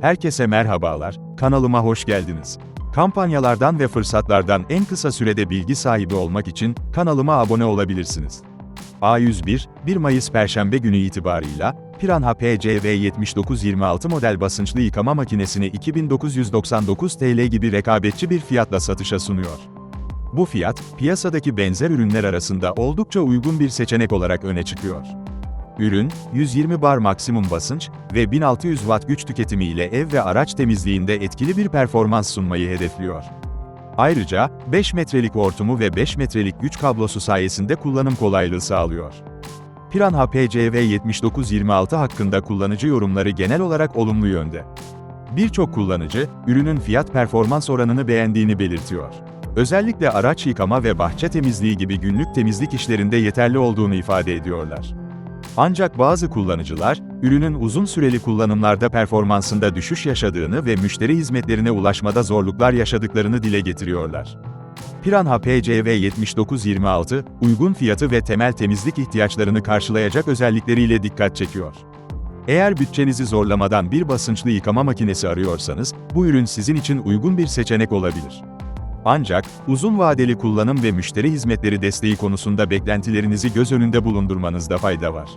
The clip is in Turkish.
Herkese merhabalar, kanalıma hoş geldiniz. Kampanyalardan ve fırsatlardan en kısa sürede bilgi sahibi olmak için kanalıma abone olabilirsiniz. A101, 1 Mayıs Perşembe günü itibarıyla, Piranha PCV 7926 model basınçlı yıkama makinesini 2999 TL gibi rekabetçi bir fiyatla satışa sunuyor. Bu fiyat, piyasadaki benzer ürünler arasında oldukça uygun bir seçenek olarak öne çıkıyor. Ürün, 120 bar maksimum basınç ve 1600 watt güç tüketimi ile ev ve araç temizliğinde etkili bir performans sunmayı hedefliyor. Ayrıca, 5 metrelik hortumu ve 5 metrelik güç kablosu sayesinde kullanım kolaylığı sağlıyor. Piranha PCV 7926 hakkında kullanıcı yorumları genel olarak olumlu yönde. Birçok kullanıcı, ürünün fiyat performans oranını beğendiğini belirtiyor. Özellikle araç yıkama ve bahçe temizliği gibi günlük temizlik işlerinde yeterli olduğunu ifade ediyorlar. Ancak bazı kullanıcılar, ürünün uzun süreli kullanımlarda performansında düşüş yaşadığını ve müşteri hizmetlerine ulaşmada zorluklar yaşadıklarını dile getiriyorlar. Piranha PCV 7926, uygun fiyatı ve temel temizlik ihtiyaçlarını karşılayacak özellikleriyle dikkat çekiyor. Eğer bütçenizi zorlamadan bir basınçlı yıkama makinesi arıyorsanız, bu ürün sizin için uygun bir seçenek olabilir. Ancak, uzun vadeli kullanım ve müşteri hizmetleri desteği konusunda beklentilerinizi göz önünde bulundurmanızda fayda var.